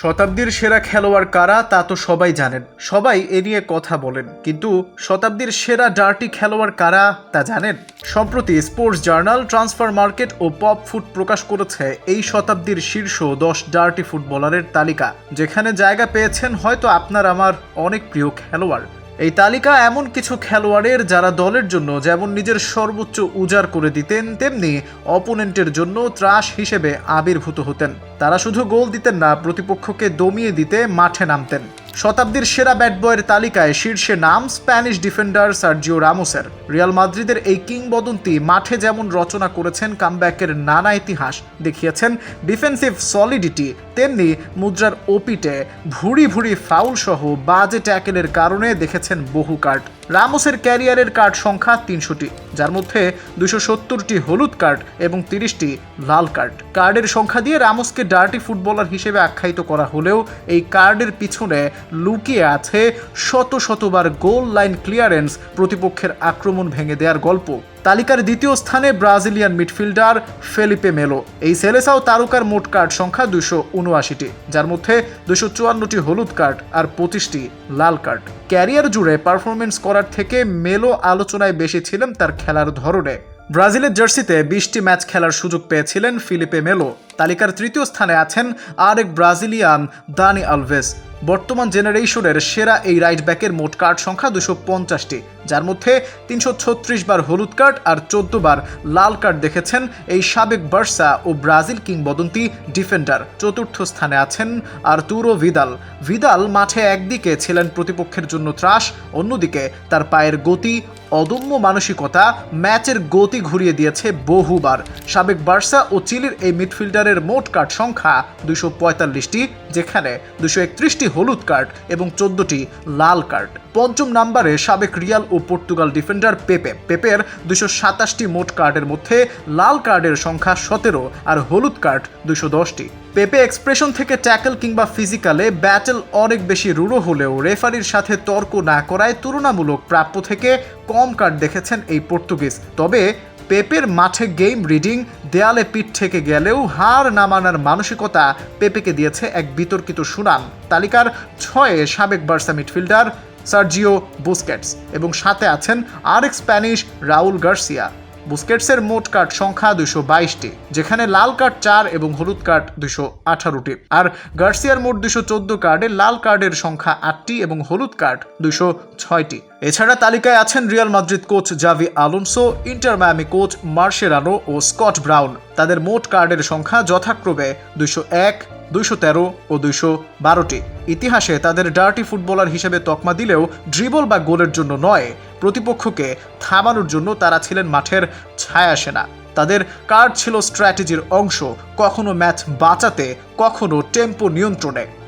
শতাব্দীর সেরা খেলোয়াড় কারা তা তো সবাই জানেন। সবাই এ নিয়ে কথা বলেন। কিন্তু শতাব্দীর সেরা ডার্টি খেলোয়াড় কারা তা জানেন? সম্প্রতি স্পোর্টস জার্নাল, ট্রান্সফার মার্কেট ও পপ ফুট প্রকাশ করেছে এই শতাব্দীর শীর্ষ দশ ডার্টি ফুটবলারের তালিকা। যেখানে জায়গা পেয়েছেন হয়তো আপনার আমার অনেক প্রিয় খেলোয়াড়। এই তালিকা এমন কিছু খেলোয়াড়ের যারা দলের জন্য যেমন নিজের সর্বোচ্চ উজাড় করে দিতেন, তেমনি অপোনেন্টের জন্য ত্রাস হিসেবে আবির্ভূত হতেন। তারা শুধু গোল দিতেন না, প্রতিপক্ষকে দমিয়ে দিতে মাঠে নামতেন। শতাব্দীর সেরা ব্যাট বয়ের তালিকায় শীর্ষে নাম স্প্যানিশ ডিফেন্ডার সার্জিও রামোসের। রিয়াল মাদ্রিদের এই কিংবদন্তি মাঠে যেমন রচনা করেছেন, কামব্যাকের নানা ইতিহাস দেখিয়েছেন। ডিফেন্সিভ সলিডিটি তেমনি মুদ্রার ওপিটে ভুড়ি ভুড়ি ফাউল সহ বাজে ট্যাকেলের কারণে দেখেছেন বহু কার্ড। রামোসের ক্যারিয়ারের কার্ড সংখ্যা তিনশোটি, যার মধ্যে দুশো সত্তরটি হলুদ কার্ড এবং তিরিশটি লাল কার্ড। কার্ডের সংখ্যা দিয়ে রামোসকে ডার্টি ফুটবলার হিসেবে আখ্যায়িত করা হলেও এই কার্ডের পিছনে লুকিয়ে আছে শত শতবার গোল লাইন ক্লিয়ারেন্স প্রতিপক্ষের আক্রমণ ভেঙে দেওয়ার গল্প। তালিকার দ্বিতীয় স্থানে ব্রাজিলিয়ান মিডফিল্ডার ফেলিপে মেলো। এই সেলেসাও তারকার মোট কার্ড সংখ্যা দুশো উনআশিটি, যার মধ্যে দুশো চুয়ান্নটি হলুদ কার্ড আর পঁচিশটি লাল কার্ড। ক্যারিয়ার জুড়ে পারফরমেন্স করার থেকে মেলো আলোচনায় বেশি ছিলেন তার খেলার ধরনে। ব্রাজিলের জার্সিতে বিশটি ম্যাচ খেলার সুযোগ পেয়েছিলেন ফিলিপে মেলো। তালিকার তৃতীয় স্থানে আছেন আরেক ব্রাজিলিয়ান দানি আলভেস। বর্তমান জেনারেশনের সেরা এই রাইট ব্যাকের মোট কার্ড সংখ্যা দুশো পঞ্চাশটি। যার মধ্যে তিনশো ছত্রিশ বার হলুদ কার্ড আর চোদ্দ বার লাল কার্ড দেখেছেন এই সাবেক বার্সা ও ব্রাজিল কিংবদন্তি ডিফেন্ডার চতুর্থ স্থানে আছেন আর্তুরো ভিদাল। ভিদাল মাঠে একদিকে ছিলেন প্রতিপক্ষের জন্য ত্রাস, অন্যদিকে তার পায়ের গতি, অদম্য মানসিকতা, ম্যাচের গতি ঘুরিয়ে দিয়েছে বহুবার। সাবেক বার্সা ও চিলির এই মিডফিল্ডারের মোট কার্ড সংখ্যা দুশো পঁয়তাল্লিশটি, যেখানে দুশো একত্রিশটি হলুদ কার্ড এবং চোদ্দটি লাল কার্ড। পঞ্চম নাম্বারে সাবেক রিয়াল ও পর্তুগাল ডিফেন্ডার পেপে। পেপের দুশো সাতাশটি মোট কার্ডের মধ্যে লাল কার্ডের সংখ্যা সতেরো আর হলুদ কার্ড দুশো দশটি। পেপে এক্সপ্রেশন থেকে ট্যাকল কিংবা ফিজিক্যালে ব্যাটেল অনেক বেশি রূঢ় হলেও রেফারির সাথে তর্ক না করায় তুলনামূলক প্রাপ্য থেকে কম কার্ড দেখেছেন এই পর্তুগিজ। তবে পেপের মাঠে গেম রিডিং দেয়ালে পিঠ থেকে গেলেও হার নামানোর মানসিকতা পেপেকে দিয়েছে এক বিতর্কিত সুনাম। তালিকার ছয়ে সাবেক বার্সা মিডফিল্ডার সার্জিও বুস্কেটস এবং সাথে আছেন আরেক স্প্যানিশ রাউল গার্সিয়া। বুস্কেটসের মোট কার্ড সংখ্যা দুশো বাইশটি, যেখানে লাল কার্ড চার এবং হলুদ কার্ড দুশো আঠারোটি। আর গার্সিয়ার মোট দুশো চোদ্দ কার্ডে লাল কার্ডের সংখ্যা আটটি এবং হলুদ কার্ড দুশো ছয়টি। এছাড়া তালিকায় আছেন Real Madrid coach Xavi Alonso, Inter Miami coach Mascherano ও স্কট ব্রাউন। তাদের মোট কার্ডের সংখ্যা যথাক্রমে দুশো এক দুইশো তেরো ও দুইশো বারোটি। ইতিহাসে তাদের ডার্টি ফুটবলার হিসেবে তকমা দিলেও ড্রিবল বা গোলের জন্য নয়। প্রতিপক্ষকে থামানোর জন্য তারা ছিলেন মাঠের ছায়া সেনা তাদের কার্ড ছিল স্ট্র্যাটেজির অংশ, কখনো ম্যাচ বাঁচাতে, কখনো টেম্পো নিয়ন্ত্রণে।